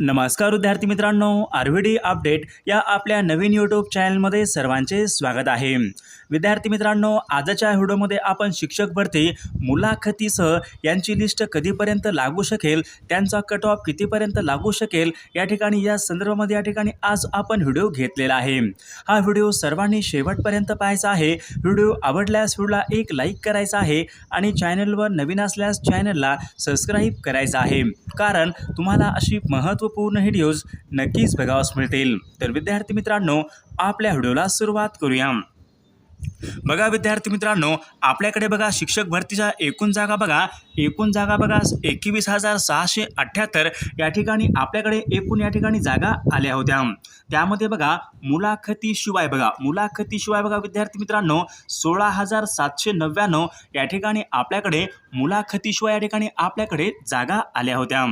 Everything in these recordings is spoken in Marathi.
नमस्कार विद्यार्थी मित्रांनो आर व्ही डी अपडेट या आपल्या नवीन यूट्यूब चॅनलमध्ये सर्वांचे स्वागत आहे. विद्यार्थी मित्रांनो आजच्या व्हिडिओमध्ये आपण शिक्षक भरती मुलाखतीसह यांची लिस्ट कधीपर्यंत लागू शकेल त्यांचा कट ऑफ कितीपर्यंत लागू शकेल या ठिकाणी या संदर्भामध्ये या ठिकाणी आज आपण व्हिडिओ घेतलेला आहे. हा व्हिडिओ सर्वांनी शेवटपर्यंत पाहायचा आहे. व्हिडिओ आवडल्यास व्हिडिओला एक लाईक करायचा आहे आणि चॅनलवर नवीन असल्यास चॅनलला सबस्क्राईब करायचं आहे. कारण तुम्हाला अशी महत्त्व महत्त्वपूर्ण व्हिडिओज नक्कीच बघावास मिळतील. तर विद्यार्थी मित्रांनो आपल्या व्हिडिओला सुरुवात करूया. बघा विद्यार्थी मित्रांनो आपल्याकडे बघा शिक्षक भरतीच्या एकूण जागा बघा. एकूण जागा बघा एकवीस हजार सहाशे अठ्ठ्याहत्तर या ठिकाणी आपल्याकडे एकूण या ठिकाणी जागा आल्या होत्या. त्यामध्ये बघा मुलाखतीशिवाय बघा. मुलाखतीशिवाय बघा विद्यार्थी मित्रांनो सोळा हजार सातशे नव्याण्णव. या ठिकाणी आपल्याकडे मुलाखतीशिवाय या ठिकाणी आपल्याकडे जागा आल्या होत्या.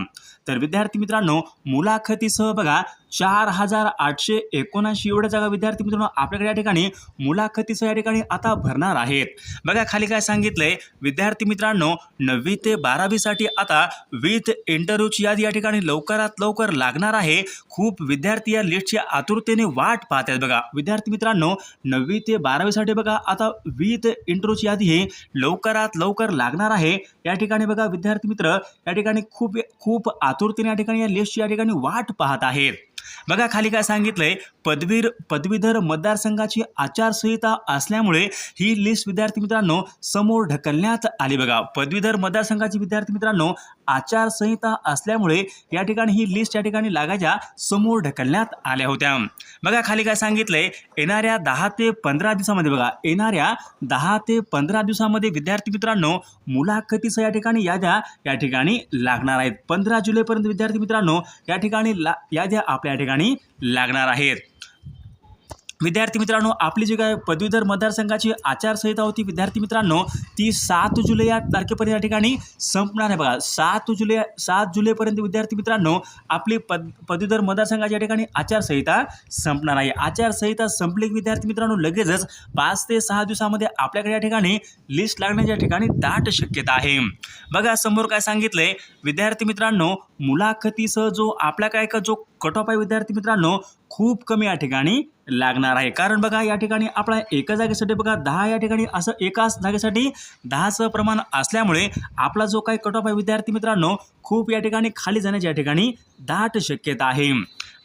तर विद्यार्थी मित्रांनो मुलाखतीसह बघा चार हजार आठशे एकोणऐंशी एवढ्या जागा विद्यार्थी मित्रांनो आपल्याकडे या ठिकाणी मुलाखतीचं या ठिकाणी आता भरणार आहेत. बघा खाली काय सांगितलंय. विद्यार्थी मित्रांनो नववी ते बारावीसाठी आता विथ इंटरव्ह्यूची यादी या ठिकाणी लवकरात लवकर लागणार आहे. खूप विद्यार्थी या लिस्टची आतुरतेने वाट पाहत आहेत. बघा विद्यार्थी मित्रांनो नववी ते बारावीसाठी बघा आता विथ इंटरव्ह्यूची यादी ही लवकरात लवकर लागणार आहे. या ठिकाणी बघा विद्यार्थी मित्र या ठिकाणी खूप खूप आतुरतेने या ठिकाणी या लिस्टची या ठिकाणी वाट पाहत आहेत. बघा खाली काय सांगितलंय. पदवीर पदवीधर मतदारसंघाची आचारसंहिता असल्यामुळे ही लिस्ट विद्यार्थी मित्रांनो समोर ढकलण्यात आली बघा. पदवीधर मतदारसंघाची विद्यार्थी मित्रांनो आचारसंहिता असल्यामुळे या ठिकाणी ही लिस्ट या ठिकाणी लागायच्या समोर ढकलण्यात आल्या होत्या. बघा खाली काय सांगितलंय. येणाऱ्या दहा ते पंधरा दिवसामध्ये बघा येणाऱ्या दहा ते पंधरा दिवसामध्ये विद्यार्थी मित्रांनो मुलाखतीसह या ठिकाणी याद्या या ठिकाणी लागणार आहेत. पंधरा जुलैपर्यंत विद्यार्थी मित्रांनो या ठिकाणी ला याद्या आपल्या ठिकाणी ठिकाणी लागणार आहेत. विद्यार्थी मित्रांनो आपली जी काय पदवीधर मतदारसंघाची आचारसंहिता होती विद्यार्थी मित्रांनो ती सात जुलै या तारखेपर्यंत या ठिकाणी संपणार आहे बघा. सात जुलै सात जुलैपर्यंत विद्यार्थी मित्रांनो आपली पद पदवीधर मतदारसंघाची या ठिकाणी आचारसंहिता संपणार आहे. आचारसंहिता संपली विद्यार्थी मित्रांनो लगेचच पाच ते सहा दिवसामध्ये आपल्याकडे या ठिकाणी लिस्ट लागण्याच्या ठिकाणी दाट शक्यता आहे. बघा समोर काय सांगितलंय? विद्यार्थी मित्रांनो मुलाखतीसह जो आपला काय का जो कट ऑफ आहे विद्यार्थी मित्रांनो खूप कमी या ठिकाणी लागणार आहे. कारण बघा या ठिकाणी आपला एका जागेसाठी बघा दहा या ठिकाणी असं एकाच जागेसाठी दहाचं प्रमाण असल्यामुळे आपला जो काही कट ऑफ आहे विद्यार्थी मित्रांनो खूप या ठिकाणी खाली जाण्याची या ठिकाणी दाट शक्यता आहे.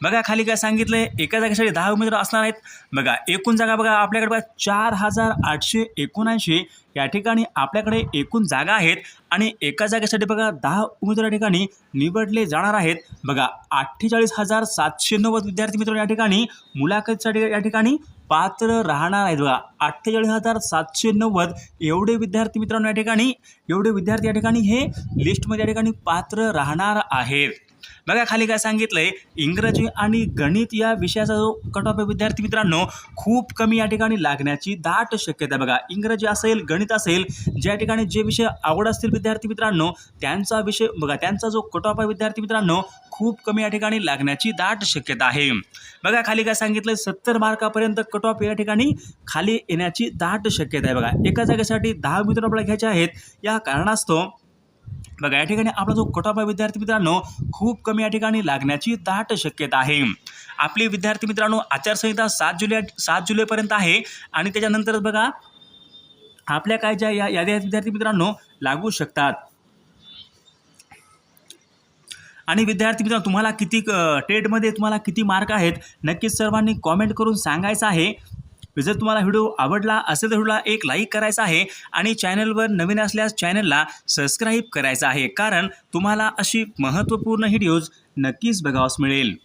बघा खाली काय सांगितलं आहे एका जागेसाठी दहा उमेदवार असणार आहेत. बघा एकूण जागा बघा आपल्याकडे बघा चार हजार आठशे एकोणऐंशी या ठिकाणी आपल्याकडे एकूण जागा आहेत. आणि एका जागेसाठी बघा दहा उमेदवार या ठिकाणी निवडले जाणार आहेत. बघा अठ्ठेचाळीस हजार सातशे नव्वद विद्यार्थी मित्र या ठिकाणी मुलाखतीसाठी या ठिकाणी पात्र राहणार आहेत. बघा अठ्ठेचाळीस हजार सातशे नव्वद एवढे विद्यार्थी मित्रांनो या ठिकाणी एवढे विद्यार्थी या ठिकाणी हे लिस्टमध्ये या ठिकाणी पात्र राहणार आहेत. बघा खाली काय सांगितलंय. इंग्रजी आणि गणित या विषयाचा जो कट ऑफ आहे विद्यार्थी मित्रांनो खूप कमी या ठिकाणी लागण्याची दाट शक्यता आहे. बघा इंग्रजी असेल गणित असेल ज्या ठिकाणी जे विषय आवड असतील विद्यार्थी मित्रांनो त्यांचा विषय बघा त्यांचा जो कट ऑफ आहे विद्यार्थी मित्रांनो खूप कमी या ठिकाणी लागण्याची दाट शक्यता आहे. बघा खाली काय सांगितलं सत्तर मार्कापर्यंत कट ऑफ या ठिकाणी खाली येण्याची दाट शक्यता आहे. बघा एका जागेसाठी दहा मित्र आपल्याला घ्यायचे आहेत. या कारणास्तव बघा या ठिकाणी आपला जो कट विद्यार्थी मित्रांनो खूप कमी या ठिकाणी लागण्याची दाट शक्यता आहे. आपली विद्यार्थी मित्रांनो आचारसंहिता सात जुलै सात जुलैपर्यंत आहे. आणि त्याच्यानंतर बघा आपल्या काय ज्या या याद्या आहेत विद्यार्थी मित्रांनो लागू शकतात. आणि विद्यार्थी मित्रांनो तुम्हाला किती टेटमध्ये तुम्हाला किती मार्क आहेत नक्कीच सर्वांनी कॉमेंट करून सांगायचं आहे. जर तुम्हाला व्हिडिओ आवडला असेल तर व्हिडिओला एक लाईक करायचा आहे आणि चॅनलवर नवीन असल्यास चॅनलला सबस्क्राईब करायचं आहे. कारण तुम्हाला अशी महत्त्वपूर्ण व्हिडिओज नक्कीच बघावस मिळेल.